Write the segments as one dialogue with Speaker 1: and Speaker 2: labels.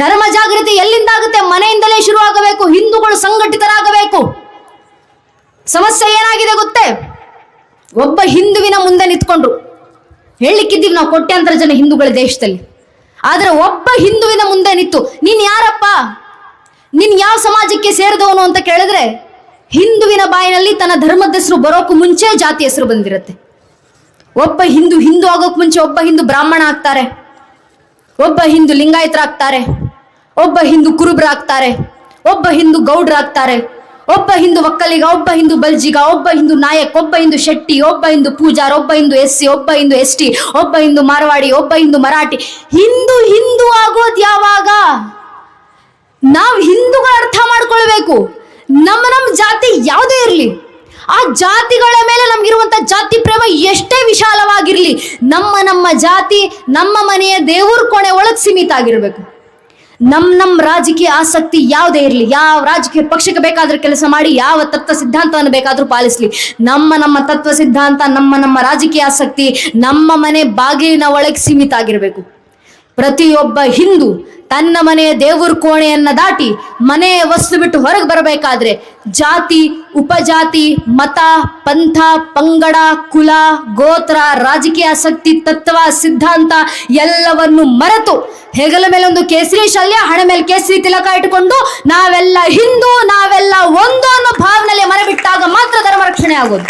Speaker 1: ಧರ್ಮ ಜಾಗೃತಿ ಎಲ್ಲಿಂದ ಆಗುತ್ತೆ ಮನೆಯಿಂದಲೇ ಶುರುವಾಗಬೇಕು, ಹಿಂದೂಗಳು ಸಂಘಟಿತರಾಗಬೇಕು. ಸಮಸ್ಯೆ ಏನಾಗಿದೆ ಗೊತ್ತೇ? ಒಬ್ಬ ಹಿಂದುವಿನ ಮುಂದೆ ನಿಂತ್ಕೊಂಡ್ರು. ಹೇಳಲಿಕ್ಕಿದ್ದೀವಿ ನಾವು ಕೋಟ್ಯಾಂತರ ಜನ ಹಿಂದೂಗಳ ದೇಶದಲ್ಲಿ. ಆದರೆ ಒಬ್ಬ ಹಿಂದುವಿನ ಮುಂದೆ ನಿಂತು, ನೀನ್ ಯಾರಪ್ಪ? ನೀನ್ ಯಾವ ಸಮಾಜಕ್ಕೆ ಸೇರಿದವನು ಅಂತ ಕೇಳಿದ್ರೆ, ಹಿಂದುವಿನ ಬಾಯಿನಲ್ಲಿ ತನ್ನ ಧರ್ಮದ ಹೆಸರು ಬರೋಕ್ಕೂ ಮುಂಚೆ ಜಾತಿ ಹೆಸರು ಬಂದಿರುತ್ತೆ. ಒಬ್ಬ ಹಿಂದೂ ಹಿಂದೂ ಆಗೋಕ್ ಮುಂಚೆ ಒಬ್ಬ ಹಿಂದೂ ಬ್ರಾಹ್ಮಣ ಆಗ್ತಾರೆ. ಒಬ್ಬ ಹಿಂದೂ ಲಿಂಗಾಯತರಾಗ್ತಾರೆ. ಒಬ್ಬ ಹಿಂದೂ ಕುರುಬರಾಗ್ತಾರೆ ಒಬ್ಬ ಹಿಂದೂ ಗೌಡ್ರಾಗ್ತಾರೆ ಒಬ್ಬ ಹಿಂದೂ ಒಕ್ಕಲಿಗ ಒಬ್ಬ ಹಿಂದೂ ಬಲ್ಜಿಗ ಒಬ್ಬ ಹಿಂದೂ ನಾಯಕ್ ಒಬ್ಬ ಹಿಂದೂ ಶೆಟ್ಟಿ ಒಬ್ಬ ಹಿಂದೂ ಪೂಜಾರ್ ಒಬ್ಬ ಹಿಂದೂ ಎಸ್ ಸಿ ಒಬ್ಬ ಹಿಂದೂ ಎಸ್ ಟಿ ಒಬ್ಬ ಹಿಂದೂ ಮಾರವಾಡಿ ಒಬ್ಬ ಹಿಂದೂ ಮರಾಠಿ ಹಿಂದೂ ಹಿಂದೂ ಆಗೋದು ಯಾವಾಗ ನಾವು ಹಿಂದೂಗಳ ಅರ್ಥ ಮಾಡ್ಕೊಳ್ಬೇಕು ನಮ್ಮ ನಮ್ಮ ಜಾತಿ ಯಾವುದೇ ಇರಲಿ ಆ ಜಾತಿಗಳ ಮೇಲೆ ನಮ್ಗಿರುವಂತ ಜಾತಿ ಪ್ರೇಮ ಎಷ್ಟೇ ವಿಶಾಲವಾಗಿರಲಿ ನಮ್ಮ ನಮ್ಮ ಜಾತಿ ನಮ್ಮ ಮನೆಯ ದೇವ್ರ ಕೊನೆ ಒಳಗೆ ಸೀಮಿತ ಆಗಿರ್ಬೇಕು ನಮ್ ನಮ್ ರಾಜಕೀಯ ಆಸಕ್ತಿ ಯಾವುದೇ ಇರಲಿ, ಯಾವ ರಾಜಕೀಯ ಪಕ್ಷಕ್ಕೆ ಬೇಕಾದ್ರೂ ಕೆಲಸ ಮಾಡಿ, ಯಾವ ತತ್ವ ಸಿದ್ಧಾಂತವನ್ನು ಬೇಕಾದ್ರೂ ಪಾಲಿಸ್ಲಿ. ನಮ್ಮ ನಮ್ಮ ತತ್ವ ಸಿದ್ಧಾಂತ, ನಮ್ಮ ನಮ್ಮ ರಾಜಕೀಯ ಆಸಕ್ತಿ, ನಮ್ಮ ಮನೆ ಬಾಗಿಲಿನ ಒಳಗೆ ಸೀಮಿತ ಆಗಿರಬೇಕು. ಪ್ರತಿಯೊಬ್ಬ ಹಿಂದೂ ತನ್ನ ಮನೆಯ ದೇವರ ಕೋಣೆಯನ್ನ ದಾಟಿ ಮನೆಯ ವಸ್ತು ಬಿಟ್ಟು ಹೊರಗೆ ಬರಬೇಕಾದ್ರೆ ಜಾತಿ, ಉಪಜಾತಿ, ಮತ, ಪಂಥ, ಪಂಗಡ, ಕುಲ, ಗೋತ್ರ, ರಾಜಕೀಯ ಆಸಕ್ತಿ, ತತ್ವ, ಸಿದ್ಧಾಂತ ಎಲ್ಲವನ್ನು ಮರೆತು ಹೆಗಲ ಮೇಲೆ ಒಂದು ಕೇಸರಿ ಶಲ್ಯ, ಹಣ ಮೇಲೆ ಕೇಸರಿ ತಿಲಕ ಇಟ್ಟುಕೊಂಡು ನಾವೆಲ್ಲ ಹಿಂದೂ, ನಾವೆಲ್ಲ ಒಂದು ಅನ್ನೋ ಭಾವನೆಯಲ್ಲಿ ಮನೆ ಬಿಟ್ಟಾಗ ಮಾತ್ರ ಧರ್ಮ ರಕ್ಷಣೆ ಆಗೋದು.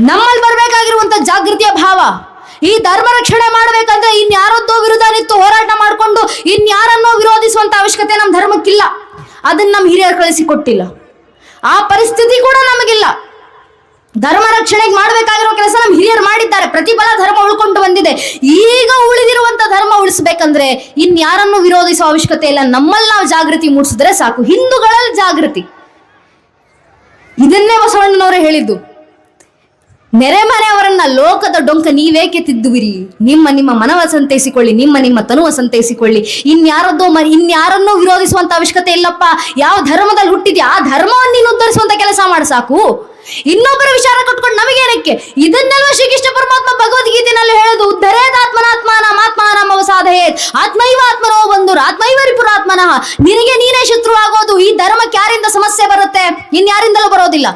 Speaker 1: ನಮ್ಮಲ್ಲಿ ಬರಬೇಕಾಗಿರುವಂತ ಜಾಗೃತಿಯ ಭಾವ ಈ ಧರ್ಮ ರಕ್ಷಣೆ ಮಾಡಬೇಕಂದ್ರೆ ಇನ್ಯಾರದ್ದೋ ವಿರುದ್ಧ ನಿಂತು ಹೋರಾಟ ಮಾಡಿಕೊಂಡು ಇನ್ಯಾರನ್ನೋ ವಿರೋಧಿಸುವಂತ ಅವಶ್ಯಕತೆ ನಮ್ಮ ಧರ್ಮಕ್ಕಿಲ್ಲ. ಅದನ್ನ ನಮ್ಮ ಹಿರಿಯರು ಕಳಿಸಿಕೊಟ್ಟಿಲ್ಲ. ಆ ಪರಿಸ್ಥಿತಿ ಕೂಡ ನಮಗಿಲ್ಲ. ಧರ್ಮ ರಕ್ಷಣೆಗೆ ಮಾಡಬೇಕಾಗಿರೋ ಕೆಲಸ ನಮ್ಮ ಹಿರಿಯರು ಮಾಡಿದ್ದಾರೆ. ಪ್ರತಿಫಲ ಧರ್ಮ ಉಳ್ಕೊಂಡು ಬಂದಿದೆ. ಈಗ ಉಳಿದಿರುವಂತ ಧರ್ಮ ಉಳಿಸ್ಬೇಕಂದ್ರೆ ಇನ್ಯಾರನ್ನು ವಿರೋಧಿಸುವ ಅವಶ್ಯಕತೆ ಇಲ್ಲ. ನಮ್ಮಲ್ಲಿ ನಾವು ಜಾಗೃತಿ ಮೂಡಿಸಿದ್ರೆ ಸಾಕು. ಹಿಂದೂಗಳಲ್ಲಿ ಜಾಗೃತಿ. ಇದನ್ನೇ ಬಸವಣ್ಣನವರೇ ಹೇಳಿದ್ದು. ನೆರೆಮನೆಯವರನ್ನ ಲೋಕದ ಡೊಂಕ ನೀವೇಕೆ ತಿದ್ದುವಿರಿ ನಿಮ್ಮ ನಿಮ್ಮ ಮನವ ಸಂತೈಸಿಕೊಳ್ಳಿ, ನಿಮ್ಮ ನಿಮ್ಮ ತನುವ ಸಂತೈಸಿಕೊಳ್ಳಿ. ಇನ್ಯಾರದ್ದೋ ಮ ಇನ್ಯಾರನ್ನೋ ವಿರೋಧಿಸುವಂತ ಅವಶ್ಯಕತೆ ಇಲ್ಲಪ್ಪ. ಯಾವ ಧರ್ಮದಲ್ಲಿ ಹುಟ್ಟಿದ್ಯಾ? ಆ ಧರ್ಮವನ್ನು ನೀನು ಉದ್ಧರಿಸುವಂತ ಕೆಲಸ ಮಾಡ ಸಾಕು. ಇನ್ನೊಬ್ಬರ ವಿಚಾರ ಕೊಟ್ಕೊಂಡು ನಮಗೇನಕ್ಕೆ? ಇದನ್ನೆಲ್ಲ ಶ್ರೀಕೃಷ್ಣ ಪರಮಾತ್ಮ ಭಗವದ್ಗೀತೆನಲ್ಲಿ ಹೇಳೋದು ಉದ್ಧರೇದಾತ್ಮನಾತ್ಮಾನ ಆತ್ಮಾನಮ ಸಾಧಯೇತ್. ಆತ್ಮೈವ ಆತ್ಮನೋ ಬಂಧುರ್, ಆತ್ಮೈವರಿ ರಿಪುರಾತ್ಮನಃ ನಿನಗೆ ನೀನೇ ಶತ್ರು ಆಗೋದು ಈ ಧರ್ಮಕ್ಕೆ ಯಾರಿಂದ ಸಮಸ್ಯೆ ಬರುತ್ತೆ? ಇನ್ಯಾರಿಂದಲೂ ಬರೋದಿಲ್ಲ.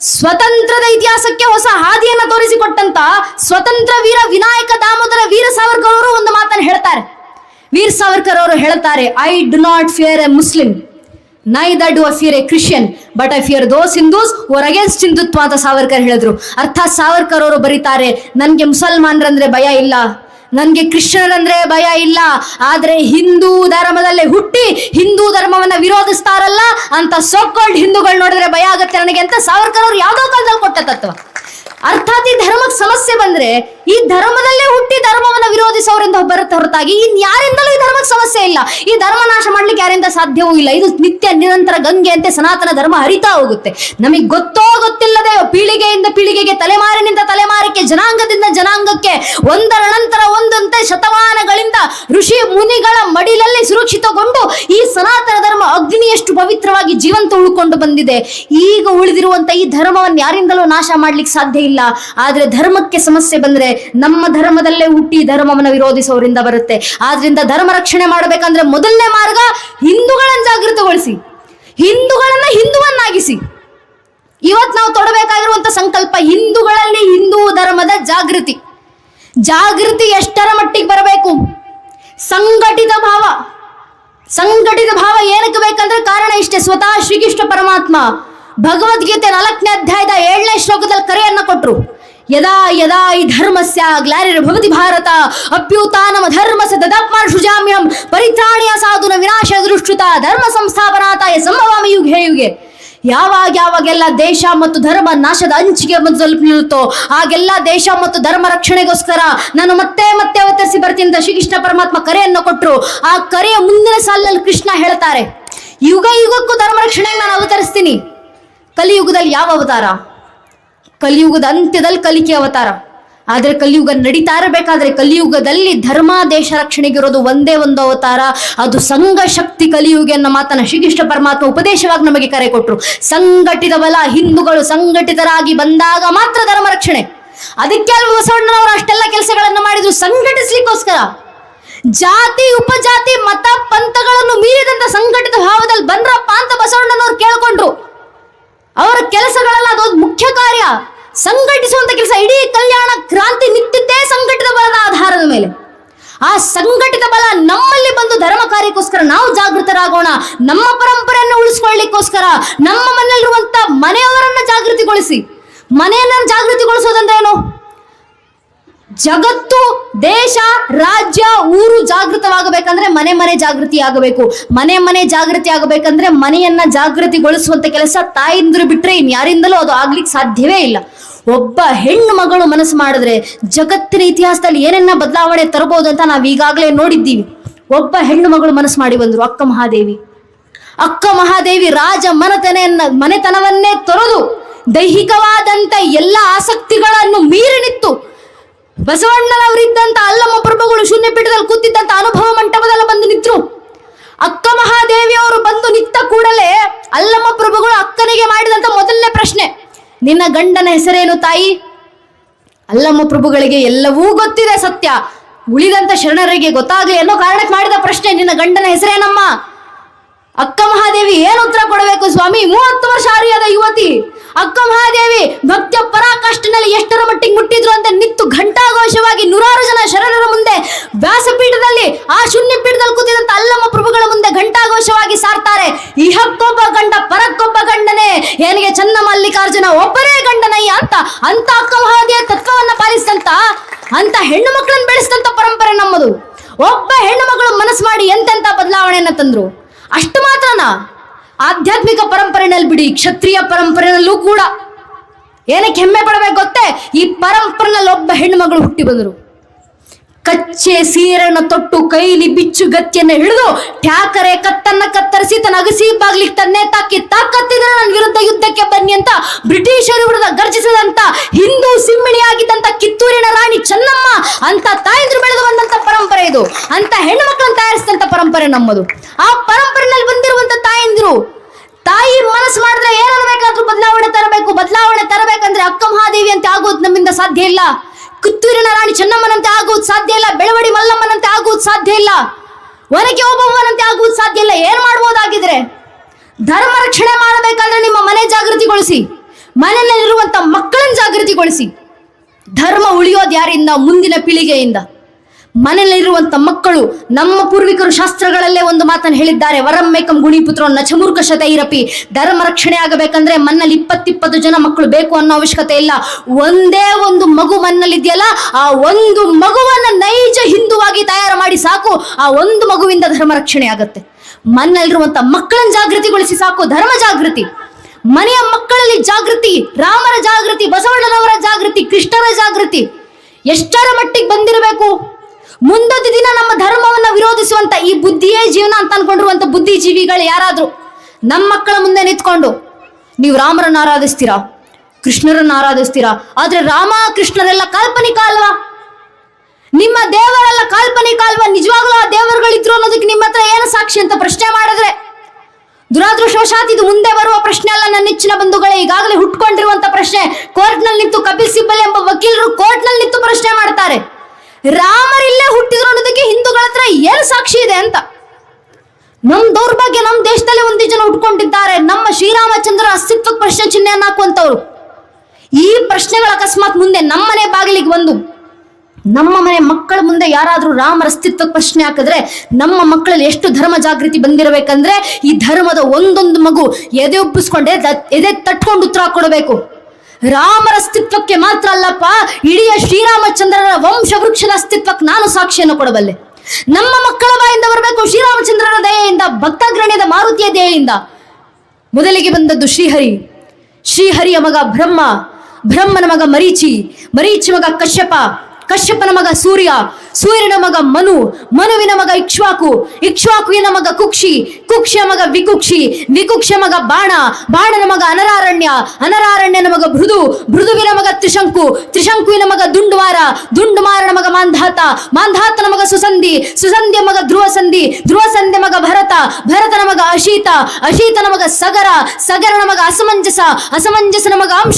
Speaker 1: ಸ್ವತಂತ್ರದ ಇತಿಹಾಸಕ್ಕೆ ಹೊಸ ಹಾದಿಯನ್ನು ತೋರಿಸಿಕೊಟ್ಟಂತ ಸ್ವತಂತ್ರ ವೀರ ವಿನಾಯಕ ದಾಮೋದರ ವೀರ ಸಾವರ್ಕರ್ ಅವರು ಒಂದು ಮಾತನ್ನು ಹೇಳ್ತಾರೆ. ವೀರ್ ಸಾವರ್ಕರ್ ಅವರು ಹೇಳ್ತಾರೆ I do not fear a Muslim neither do fear a Christian but I fear those Hindus or against Hindutva ಅಂತ ಸಾವರ್ಕರ್ ಹೇಳಿದ್ರು. ಅರ್ಥಾತ್ ಸಾವರ್ಕರ್ ಅವರು ಬರೀತಾರೆ, ನನ್ಗೆ ಮುಸಲ್ಮಾನರಂದ್ರೆ ಭಯ ಇಲ್ಲ, ನನ್ಗೆ ಕ್ರಿಶ್ಚಿಯನರಂದ್ರೆ ಭಯ ಇಲ್ಲ, ಆದರೆ ಹಿಂದೂ ಧರ್ಮದಲ್ಲೇ ಹುಟ್ಟಿ ಹಿಂದೂ ಧರ್ಮವನ್ನ ವಿರೋಧಿಸ್ತಾರಲ್ಲ ಅಂತ ಸೋಕಾಲ್ಡ್ ಹಿಂದೂಗಳು ನೋಡಿದ್ರೆ ಭಯ ನನಗೆ ಅಂತ ಸಾವರ್ಕರ್ ಅವ್ರು ಯಾವ್ದೋ ಕಾಲದಲ್ಲಿ ಕೊಟ್ಟ ತತ್ವ? ಅರ್ಥಾತ್ ಧರ್ಮಕ್ಕೆ ಸಮಸ್ಯೆ ಬಂದ್ರೆ ಈ ಧರ್ಮದಲ್ಲೇ ಹುಟ್ಟಿ ಧರ್ಮವನ್ನು ವಿರೋಧಿಸೋರಿಂದ ಬರುತ್ತೆ ಹೊರತಾಗಿ ಇನ್ಯಾರಿಂದಲೂ ಈ ಧರ್ಮಕ್ಕೆ ಸಮಸ್ಯೆ ಇಲ್ಲ. ಈ ಧರ್ಮ ನಾಶ ಮಾಡ್ಲಿಕ್ಕೆ ಯಾರಿಂದ ಸಾಧ್ಯವೂ ಇಲ್ಲ. ಇದು ನಿತ್ಯ ನಿರಂತರ ಗಂಗೆ ಅಂತೆ ಸನಾತನ ಧರ್ಮ ಹರಿತಾ ಹೋಗುತ್ತೆ. ನಮಗೆ ಗೊತ್ತೋ ಗೊತ್ತಿಲ್ಲದೆ ಪೀಳಿಗೆಯಿಂದ ಪೀಳಿಗೆಗೆ ತಲೆಮಾರಿನಿಂದ ತಲೆಮಾರಕ್ಕೆ ಜನಾಂಗದಿಂದ ಜನಾಂಗಕ್ಕೆ ಒಂದರ ನಂತರ ಒಂದಂತೆ ಶತಮಾನಗಳಿಂದ ಋಷಿ ಮುನಿಗಳ ಮಡಿಲಲ್ಲಿ ಸುರಕ್ಷಿತಗೊಂಡು ಈ ಸನಾತನ ಧರ್ಮ ಅಗ್ನಿಯಷ್ಟು ಪವಿತ್ರವಾಗಿ ಜೀವಂತ ಉಳ್ಕೊಂಡು ಬಂದಿದೆ. ಈಗ ಉಳಿದಿರುವಂತ ಈ ಧರ್ಮವನ್ನು ಯಾರಿಂದಲೂ ನಾಶ ಮಾಡ್ಲಿಕ್ಕೆ ಸಾಧ್ಯ ಇಲ್ಲ. ಆದ್ರೆ ಧರ್ಮಕ್ಕೆ ಸಮಸ್ಯೆ ಬಂದ್ರೆ ನಮ್ಮ ಧರ್ಮದಲ್ಲೇ ಹುಟ್ಟಿ ಧರ್ಮವನ್ನು ವಿರೋಧಿಸೋರಿಂದ ಬರುತ್ತೆ. ಆದ್ರಿಂದ ಧರ್ಮ ರಕ್ಷಣೆ ಮಾಡಬೇಕಂದ್ರೆ ಮೊದಲನೇ ಮಾರ್ಗ ಹಿಂದೂಗಳನ್ನು ಜಾಗೃತಗೊಳಿಸಿ. ಹಿಂದೂಗಳನ್ನ ಹಿಂದುವನ್ನಾಗಿಸಿ. ಇವತ್ ನಾವು ತೊಡಬೇಕಾಗಿರುವಂತ ಸಂಕಲ್ಪ ಹಿಂದೂಗಳಲ್ಲಿ ಹಿಂದೂ ಧರ್ಮದ ಜಾಗೃತಿ. ಜಾಗೃತಿ ಎಷ್ಟರ ಮಟ್ಟಿಗೆ ಬರಬೇಕು? ಸಂಘಟಿತ ಭಾವ. ಸಂಘಟಿತ ಭಾವ ಏನಕ್ಕೆ ಬೇಕಂದ್ರೆ ಕಾರಣ ಇಷ್ಟೇ, ಸ್ವತಃ ಶ್ರೀಕೃಷ್ಣ ಪರಮಾತ್ಮ ಭಗವದ್ಗೀತೆ ನಾಲ್ಕನೇ ಅಧ್ಯಾಯದ ಏಳನೇ ಶ್ಲೋಕದಲ್ಲಿ ಕರೆಯನ್ನ ಕೊಟ್ರು. ಯದಾ ಯದಾ ಈ ಧರ್ಮಸ್ಯ ಗ್ಲಾರಿರ್ಭವತಿ ಭಾರತ ಅಭ್ಯುತಾನಮ ಧರ್ಮಸ ದದಾತ್ಮಾರ್ಷುಜಾಮ್ಯಂ ಪರಿತ್ರಾಣಿಯ ಸಾಧುನ ವಿನಾಶ ದೃಷ್ಟುತ ಧರ್ಮ ಸಂಸ್ಥಾಪನಾತಾಯ ಸಂಭವಾಮಿ ಯುಗೆ ಯುಗೆ. ಯಾವಾಗ ಯಾವಾಗೆಲ್ಲ ದೇಶ ಮತ್ತು ಧರ್ಮ ನಾಶದ ಅಂಚಿಗೆ ಬಂದು ತಲುಪಿರುತ್ತೋ ಆಗೆಲ್ಲ ದೇಶ ಮತ್ತು ಧರ್ಮ ರಕ್ಷಣೆಗೋಸ್ಕರ ನಾನು ಮತ್ತೆ ಮತ್ತೆ ಅವತರಿಸಿ ಬರ್ತೀನಿ ಅಂತ ಶ್ರೀಕೃಷ್ಣ ಪರಮಾತ್ಮ ಕರೆಯನ್ನು ಕೊಟ್ಟರು ಆ ಕರೆಯ ಮುಂದಿನ ಸಾಲಿನಲ್ಲಿ ಕೃಷ್ಣ ಹೇಳ್ತಾರೆ, ಯುಗ ಯುಗಕ್ಕೂ ಧರ್ಮ ರಕ್ಷಣೆಗೆ ನಾನು ಅವತರಿಸ್ತೀನಿ. ಕಲಿಯುಗದಲ್ಲಿ ಯಾವ ಅವತಾರ? ಕಲಿಯುಗದ ಅಂತ್ಯದಲ್ಲಿ ಕಲಿಕೆ ಅವತಾರ. ಆದರೆ ಕಲಿಯುಗ ನಡೀತಾ ಇರಬೇಕಾದ್ರೆ ಕಲಿಯುಗದಲ್ಲಿ ಧರ್ಮಾದೇಶ ರಕ್ಷಣೆಗೆ ಇರೋದು ಒಂದೇ ಒಂದು ಅವತಾರ. ಅದು ಸಂಘ ಶಕ್ತಿ ಕಲಿಯುಗೆ ಅನ್ನೋ ಮಾತನ್ನ ಶ್ರೀಕೃಷ್ಣ ಪರಮಾತ್ಮ ಉಪದೇಶವಾಗಿ ನಮಗೆ ಕರೆ ಕೊಟ್ಟರು ಸಂಘಟಿತ ಬಲ, ಹಿಂದೂಗಳು ಸಂಘಟಿತರಾಗಿ ಬಂದಾಗ ಮಾತ್ರ ಧರ್ಮ ರಕ್ಷಣೆ. ಅದಕ್ಕೆ ಅಲ್ಲಿ ಬಸವಣ್ಣನವರು ಅಷ್ಟೆಲ್ಲ ಕೆಲಸಗಳನ್ನು ಮಾಡಿದ್ರು ಸಂಘಟಿಸ್ಲಿಕ್ಕೋಸ್ಕರ. ಜಾತಿ, ಉಪಜಾತಿ, ಮತ, ಪಂಥಗಳನ್ನು ಮೀರಿದಂತ ಸಂಘಟಿತ ಭಾವದಲ್ಲಿ ಬಂದ್ರಪ್ಪ ಅಂತ ಬಸವಣ್ಣನವರು ಕೇಳ್ಕೊಂಡ್ರು. ಅವರ ಕೆಲಸಗಳಲ್ಲ ಅದೊಂದು ಮುಖ್ಯ ಕಾರ್ಯ. ಸಂಘಟಿಸುವಂತ ಕೆಲಸ. ಇಡೀ ಕಲ್ಯಾಣ ಕ್ರಾಂತಿ ನಿಂತಿದ್ದೇ ಸಂಘಟಿತ ಬಲದ ಆಧಾರದ ಮೇಲೆ. ಆ ಸಂಘಟಿತ ಬಲ ನಮ್ಮಲ್ಲಿ ಬಂದು ಧರ್ಮ ಕಾರ್ಯಕ್ಕೋಸ್ಕರ ನಾವು ಜಾಗೃತರಾಗೋಣ. ನಮ್ಮ ಪರಂಪರೆಯನ್ನು ಉಳಿಸ್ಕೊಳ್ಳಿಕ್ಕೋಸ್ಕರ, ನಮ್ಮ ಮನೆಯಲ್ಲಿರುವಂತ ಮನೆಯವರನ್ನ ಜಾಗೃತಿಗೊಳಿಸಿ. ಮನೆಯನ್ನ ಜಾಗೃತಿಗೊಳಿಸೋದಂದ್ರೆ ಏನು? ಜಗತ್ತು, ದೇಶ, ರಾಜ್ಯ, ಊರು ಜಾಗೃತವಾಗಬೇಕಂದ್ರೆ ಮನೆ ಮನೆ ಜಾಗೃತಿ ಆಗಬೇಕು. ಮನೆ ಮನೆ ಜಾಗೃತಿ ಆಗಬೇಕಂದ್ರೆ ಮನೆಯನ್ನ ಜಾಗೃತಿಗೊಳಿಸುವಂತ ಕೆಲಸ ತಾಯಿಂದ್ರು ಬಿಟ್ರೆ ಇನ್ಯಾರಿಂದಲೂ ಅದು ಆಗ್ಲಿಕ್ಕೆ ಸಾಧ್ಯವೇ ಇಲ್ಲ. ಒಬ್ಬ ಹೆಣ್ಣು ಮಗಳು ಮನಸ್ಸು ಮಾಡಿದ್ರೆ ಜಗತ್ತಿನ ಇತಿಹಾಸದಲ್ಲಿ ಏನನ್ನ ಬದಲಾವಣೆ ತರಬಹುದು ಅಂತ ನಾವು ಈಗಾಗಲೇ ನೋಡಿದ್ದೀವಿ. ಒಬ್ಬ ಹೆಣ್ಣು ಮಗಳು ಮನಸ್ಸು ಮಾಡಿ ಬಂದ್ರು, ಅಕ್ಕ ಮಹಾದೇವಿ. ಅಕ್ಕ ಮಹಾದೇವಿ ರಾಜ ಮನತನೆಯನ್ನ, ಮನೆತನವನ್ನೇ ತೊರೆದು ದೈಹಿಕವಾದಂತ ಎಲ್ಲ ಆಸಕ್ತಿಗಳನ್ನು ಮೀರಿ ನಿತ್ತು ಬಸವಣ್ಣನವರಿದ್ದಂತ ಅಲ್ಲಮ್ಮ ಪ್ರಭುಗಳು ಶೂನ್ಯ ಪೀಠದಲ್ಲಿ ಕೂತಿದ್ದಂತ ಅನುಭವ ಮಂಟಪದಲ್ಲಿ ಬಂದು ನಿಂತರು. ಅಕ್ಕ ಮಹಾದೇವಿ ಅವರು ಬಂದು ನಿಂತ ಕೂಡಲೇ ಅಲ್ಲಮ್ಮ ಪ್ರಭುಗಳು ಅಕ್ಕನಿಗೆ ಮಾಡಿದಂತ ಮೊದಲನೇ ಪ್ರಶ್ನೆ, ನಿನ್ನ ಗಂಡನ ಹೆಸರೇನು ತಾಯಿ? ಅಲ್ಲಮ್ಮ ಪ್ರಭುಗಳಿಗೆ ಎಲ್ಲವೂ ಗೊತ್ತಿದೆ ಸತ್ಯ. ಉಳಿದಂತ ಶರಣರಿಗೆ ಗೊತ್ತಾಗಲಿ ಅನ್ನೋ ಕಾರಣಕ್ಕೆ ಮಾಡಿದ ಪ್ರಶ್ನೆ, ನಿನ್ನ ಗಂಡನ ಹೆಸರೇನಮ್ಮ? ಅಕ್ಕ ಮಹಾದೇವಿ ಏನು ಉತ್ತರ ಕೊಡಬೇಕು ಸ್ವಾಮಿ? ಮೂವತ್ತು ವರ್ಷ ಆರಿಯಾದ ಯುವತಿ. ಅಕ್ಕ ಮಹಾದೇವಿ ಭಕ್ತಿಯ ಪರಾಕಾಷ್ಠನಲ್ಲಿ ಎಷ್ಟರ ಮಟ್ಟಿಗೆ ಮುಟ್ಟಿದ್ರು ಅಂತ ನಿತ್ತು ಘಂಟಾಘೋಷವಾಗಿ ನೂರಾರು ಜನ ಶರಣರ ಮುಂದೆ ವ್ಯಾಸಪೀಠದಲ್ಲಿ, ಆ ಶೂನ್ಯ ಪೀಠದಲ್ಲಿ ಕೂತಿದಂತ ಅಲ್ಲಮ್ಮ ಪ್ರಭುಗಳ ಮುಂದೆ ಘಂಟಾಘೋಷವಾಗಿ ಸಾರ್ತಾರೆ. ಇಹಕ್ಕೊಬ್ಬ ಗಂಡ ಪರಕ್ಕೊಬ್ಬ ಗಂಡನೇ, ಏನಿಗೆ ಚನ್ನ ಮಲ್ಲಿಕಾರ್ಜುನ ಒಬ್ಬರೇ ಗಂಡನಯ್ಯ ಅಂತ ಅಂತ ಅಕ್ಕ ಮಹಾದೇವಿಯ ತತ್ವವನ್ನ ಪಾಲಿಸಿದಂತ, ಅಂತ ಹೆಣ್ಣು ಮಕ್ಕಳನ್ನ ಬೆಳೆಸಿದಂತ ಪರಂಪರೆ ನಮ್ಮದು. ಒಬ್ಬ ಹೆಣ್ಣು ಮಗಳು ಮನಸ್ಸು ಮಾಡಿ ಎಂತೆಂತ ಬದಲಾವಣೆಯನ್ನ ತಂದ್ರು? ಅಷ್ಟು ಮಾತ್ರನಾ? ಆಧ್ಯಾತ್ಮಿಕ ಪರಂಪರೆಯಲ್ಲಿ ಬಿಡಿ, ಕ್ಷತ್ರಿಯ ಪರಂಪರೆನಲ್ಲೂ ಕೂಡ. ಏನಕ್ಕೆ ಹೆಮ್ಮೆ ಪಡಬೇಕು ಗೊತ್ತೇ? ಈ ಪರಂಪರೆಯಲ್ಲಿ ಒಬ್ಬ ಹೆಣ್ಣು ಮಗಳು ಹುಟ್ಟಿ ಬಂದರು. ಕಚ್ಚೆ ಸೀರೆನ ತೊಟ್ಟು, ಕೈಲಿ ಬಿಚ್ಚು ಗತ್ತಿಯನ್ನು ಹಿಡಿದು ಠ್ಯಾಕರೆ ಕತ್ತನ್ನ ಕತ್ತರಿಸಿ ತನ್ನ ಅಗಸಿ ಬಾಗ್ಲಿಗೆ ತನ್ನೇ ತಾಕಿ ತಾಕತ್ತಿದ ನನ್ನ ವಿರುದ್ಧ ಯುದ್ಧಕ್ಕೆ ಬನ್ನಿ ಅಂತ ಬ್ರಿಟಿಷರ ವಿರುದ್ಧ ಗರ್ಜಿಸಿದಂತ ಹಿಂದೂ ಸಿಂಹಿಣಿಯಾಗಿದ್ದಂತ ಕಿತ್ತೂರಿನ ರಾಣಿ ಚೆನ್ನಮ್ಮ ಅಂತ ತಾಯಂದ್ರು ಬೆಳೆದು ಬಂದಂತ ಪರಂಪರೆ ಇದು. ಅಂತ ಹೆಣ್ಣು ಮಕ್ಕಳನ್ನು ತಯಾರಿಸಿದಂತ ಪರಂಪರೆ ನಮ್ಮದು. ಆ ಪರಂಪರೆನಲ್ಲಿ ಬಂದಿರುವಂತ ತಾಯಂದಿರು, ತಾಯಿ ಮನಸ್ಸು ಮಾಡಿದ್ರೆ ಏನಾಗಬೇಕಾದ್ರೂ ಬದಲಾವಣೆ ತರಬೇಕು. ಬದಲಾವಣೆ ತರಬೇಕಂದ್ರೆ ಅಕ್ಕ ಮಹಾದೇವಿ ಅಂತ ಆಗೋದು ನಮ್ಮಿಂದ ಸಾಧ್ಯ ಇಲ್ಲ. ಕಿತ್ತೂರಿನ ರಾಣಿ ಚೆನ್ನಮ್ಮನಂತೆ ಆಗುವುದು ಸಾಧ್ಯ ಇಲ್ಲ. ಬೆಳವಡಿ ಮಲ್ಲಮ್ಮನಂತೆ ಆಗುವುದು ಸಾಧ್ಯ ಇಲ್ಲ. ಒನಕೆ ಓಬವ್ವನಂತೆ ಆಗುವುದು ಸಾಧ್ಯ ಇಲ್ಲ. ಏನ್ ಮಾಡ್ಬೋದಾಗಿದ್ರೆ? ಧರ್ಮ ರಕ್ಷಣೆ ಮಾಡಬೇಕಾದ್ರೆ ನಿಮ್ಮ ಮನೆ ಜಾಗೃತಿಗೊಳಿಸಿ. ಮನೆಯಲ್ಲಿರುವಂತ ಮಕ್ಕಳನ್ನ ಜಾಗೃತಿಗೊಳಿಸಿ. ಧರ್ಮ ಉಳಿಯೋದು ಯಾರಿಂದ? ಮುಂದಿನ ಪೀಳಿಗೆಯಿಂದ. ಮನೆಯಲ್ಲಿರುವಂತ ಮಕ್ಕಳು, ನಮ್ಮ ಪೂರ್ವಿಕರು ಶಾಸ್ತ್ರಗಳಲ್ಲೇ ಒಂದು ಮಾತನ್ನು ಹೇಳಿದ್ದಾರೆ, ವರಮ್ಮೇಕಂ ಗುಣಿಪುತ್ರ ನಚಮೂರ್ಖ ಶತೈರಪಿ. ಧರ್ಮ ರಕ್ಷಣೆ ಆಗಬೇಕಂದ್ರೆ ಮನ್ನಲ್ಲಿ ಇಪ್ಪತ್ತಿಪ್ಪತ್ತು ಜನ ಮಕ್ಕಳು ಬೇಕು ಅನ್ನೋ ಅವಶ್ಯಕತೆ ಇಲ್ಲ. ಒಂದೇ ಒಂದು ಮಗು ಮನ್ನಲ್ಲಿದೆಯಲ್ಲ ಆ ಒಂದು ಮಗುವನ್ನ ನೈಜ ಹಿಂದುವಾಗಿ ತಯಾರು ಮಾಡಿ ಸಾಕು, ಆ ಒಂದು ಮಗುವಿಂದ ಧರ್ಮ ರಕ್ಷಣೆ ಆಗುತ್ತೆ. ಮನ್ನಲ್ಲಿರುವಂತ ಮಕ್ಕಳನ್ನ ಜಾಗೃತಿಗೊಳಿಸಿ ಸಾಕು, ಧರ್ಮ ಜಾಗೃತಿ. ಮನೆಯ ಮಕ್ಕಳಲ್ಲಿ ಜಾಗೃತಿ, ರಾಮರ ಜಾಗೃತಿ, ಬಸವಣ್ಣನವರ ಜಾಗೃತಿ, ಕೃಷ್ಣರ ಜಾಗೃತಿ. ಎಷ್ಟರ ಮಟ್ಟಿಗೆ ಬಂದಿರಬೇಕು? ಮುಂದೊಂದು ದಿನ ನಮ್ಮ ಧರ್ಮವನ್ನ ವಿರೋಧಿಸುವಂತ ಈ ಬುದ್ಧಿಯೇ ಜೀವನ ಅಂತ ಅನ್ಕೊಂಡಿರುವಂತ ಬುದ್ಧಿಜೀವಿಗಳು ಯಾರಾದ್ರೂ ನಮ್ಮ ಮಕ್ಕಳ ಮುಂದೆ ನಿಂತ್ಕೊಂಡು ನೀವು ರಾಮರನ್ನ ಆರಾಧಿಸ್ತೀರಾ? ಕೃಷ್ಣರನ್ನ ಆರಾಧಿಸ್ತೀರಾ? ಆದ್ರೆ ರಾಮ ಕೃಷ್ಣರೆಲ್ಲ ಕಾಲ್ಪನಿಕ ಅಲ್ವಾ? ನಿಮ್ಮ ದೇವರೆಲ್ಲ ಕಾಲ್ಪನಿಕ ಅಲ್ವಾ? ನಿಜವಾಗ್ಲೂ ಆ ದೇವರುಗಳಿದ್ರು ಅನ್ನೋದಕ್ಕೆ ನಿಮ್ಮ ಹತ್ರ ಏನು ಸಾಕ್ಷಿ ಅಂತ ಪ್ರಶ್ನೆ ಮಾಡಿದ್ರೆ? ದುರಾದೃಷ್ಟವಶಾತ್ ಇದು ಮುಂದೆ ಬರುವ ಪ್ರಶ್ನೆ ಅಲ್ಲ, ನನ್ನ ನೆಚ್ಚಿನ ಬಂಧುಗಳೇ. ಈಗಾಗಲೇ ಹುಟ್ಕೊಂಡಿರುವಂತ ಪ್ರಶ್ನೆ ಕೋರ್ಟ್ನಲ್ಲಿ ನಿಂತು ಕಪಿಲ್ ಸಿಬ್ಬಲ್ ಎಂಬ ವಕೀಲರು ಕೋರ್ಟ್ನಲ್ಲಿ ನಿಂತು ಪ್ರಶ್ನೆ ಮಾಡ್ತಾರೆ. ರಾಮರಿಲ್ಲೇ ಹುಟ್ಟಿದ್ರು ಅನ್ನೋದಕ್ಕೆ ಹಿಂದೂಗಳ ಹತ್ರ ಏನು ಸಾಕ್ಷಿ ಇದೆ ಅಂತ? ನಮ್ ದೌರ್ಭಾಗ್ಯ ನಮ್ಮ ದೇಶದಲ್ಲಿ ಒಂದಿ ಜನ ಉಟ್ಕೊಂಡಿದ್ದಾರೆ. ನಮ್ಮ ಶ್ರೀರಾಮಚಂದ್ರ ಅಸ್ತಿತ್ವಕ್ಕೆ ಪ್ರಶ್ನೆ ಚಿಹ್ನೆಯನ್ನು ಹಾಕುವಂತವ್ರು. ಈ ಪ್ರಶ್ನೆಗಳ ಅಕಸ್ಮಾತ್ ಮುಂದೆ ನಮ್ಮನೆ ಬಾಗಿಲಿಗೆ ಬಂದು, ನಮ್ಮ ಮನೆ ಮಕ್ಕಳ ಮುಂದೆ ಯಾರಾದ್ರೂ ರಾಮರ ಅಸ್ತಿತ್ವಕ್ಕೆ ಪ್ರಶ್ನೆ ಹಾಕಿದ್ರೆ, ನಮ್ಮ ಮಕ್ಕಳಲ್ಲಿ ಎಷ್ಟು ಧರ್ಮ ಜಾಗೃತಿ ಬಂದಿರಬೇಕಂದ್ರೆ, ಈ ಧರ್ಮದ ಒಂದೊಂದು ಮಗು ಎದೆ ಒಪ್ಪಿಸ್ಕೊಂಡೆ ಎದೆ ತಟ್ಕೊಂಡು ಉತ್ತರ ಕೊಡಬೇಕು. ರಾಮರ ಅಸ್ತಿತ್ವಕ್ಕೆ ಮಾತ್ರ ಅಲ್ಲಪ್ಪ, ಇಡೀ ಶ್ರೀರಾಮಚಂದ್ರನ ವಂಶ ವೃಕ್ಷದ ಅಸ್ತಿತ್ವಕ್ಕೆ ನಾನು ಸಾಕ್ಷಿಯನ್ನು ಕೊಡಬಲ್ಲೆ. ನಮ್ಮ ಮಕ್ಕಳ ಬಾಯಿಂದ ಬರಬೇಕು ಶ್ರೀರಾಮಚಂದ್ರನ ದಯೆಯಿಂದ ಭಕ್ತಾಗ್ರಣ್ಯದ ಮಾರುತಿಯ ದಯೆಯಿಂದ. ಮೊದಲಿಗೆ ಬಂದದ್ದು ಶ್ರೀಹರಿ. ಶ್ರೀಹರಿಯ ಮಗ ಬ್ರಹ್ಮ. ಬ್ರಹ್ಮನ ಮಗ ಮರೀಚಿ. ಮರೀಚಿ ಮಗ ಕಶ್ಯಪ. ಕಶ್ಯಪನ ಮಗ ಸೂರ್ಯ. ಸೂರ್ಯನ ಮಗ ಮನು, ಮನುವಿನ ಮಗ ಇಕ್ಷ್ವಾಕು, ಇಕ್ಷ್ವಾಕುವಿನ ಮಗ ಕುಕ್ಷಿ, ಕುಕ್ಷಿಯ ಮಗ ವಿಕುಕ್ಷಿ ವಿಕುಕ್ಷ ಮಗ ಬಾಣ, ಬಾಣನ ಮಗ ಅನರಾರಣ್ಯ, ಅನರಾರಣ್ಯನ ಮಗ ಭೃದು ಭೃದುವಿನ ಮಗ ತ್ರಿಶಂಕು, ತ್ರಿಶಂಕುವಿನ ಮಗ ದುಂಡುವಾರ, ದುಂಡುಮಾರನ ಮಗ ಮಾಂಧಾತ, ಮಾಂಧಾತನ ಮಗ ಸುಸಂಧಿ, ಸುಸಂಧಿಯ ಮಗ ಧ್ರುವ ಸಂಧಿ ಧ್ರುವ ಮಗ ಭರತ, ಭರತನ ಮಗ ಅಶೀತ, ಅಶೀತನ ಮಗ ಸಗರ, ಸಗರನ ಮಗ ಅಸಮಂಜಸ, ಅಸಮಂಜಸನ ಮಗ ಅಂಶ